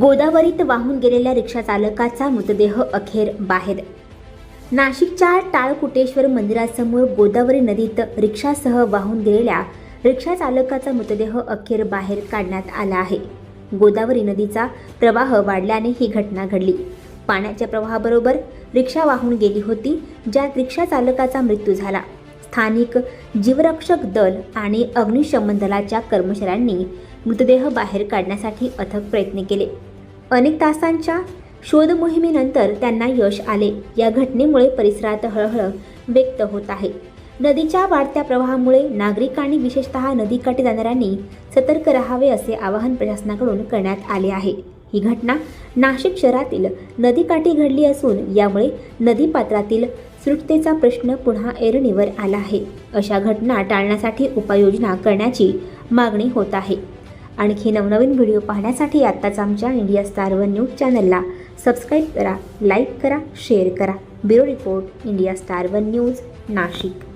गोदावरीत वाहून गेलेल्या रिक्षा चालकाचा मृतदेह अखेर बाहेर. नाशिकच्या टाळकुटेश्वर मंदिरासमोर गोदावरी नदीत रिक्षासह वाहून गेलेल्या रिक्षा चालकाचा मृतदेह अखेर बाहेर काढण्यात आला आहे. गोदावरी नदीचा प्रवाह वाढल्याने ही घटना घडली. पाण्याच्या प्रवाहाबरोबर रिक्षा वाहून गेली होती ज्यात रिक्षा चालकाचा मृत्यू झाला. स्थानिक जीवरक्षक दल आणि अग्निशमन दलाच्या कर्मचाऱ्यांनी मृतदेह बाहेर काढण्यासाठी अथक प्रयत्न केले. अनेक तासांच्या शोध मोहिमेनंतर त्यांना यश आले. या घटनेमुळे परिसरात हळहळ व्यक्त होत आहे. नदीच्या वाढत्या प्रवाहामुळे नागरिकांनी विशेषतः नदीकाठी जाणाऱ्यांनी सतर्क राहावे असे आवाहन प्रशासनाकडून करण्यात आले आहे. ही घटना नाशिक शहरातील नदीकाठी घडली असून यामुळे नदीपात्रातील सुटतेचा प्रश्न पुन्हा ऐरणीवर आला आहे. अशा घटना टाळण्यासाठी उपाययोजना करण्याची मागणी होत आहे. आणखी नवनवीन व्हिडिओ पाहण्यासाठी आत्ताच आमच्या इंडिया स्टार वन न्यूज चॅनलला सबस्क्राईब करा लाईक करा शेअर करा. Bureau report India Star One News Nashik.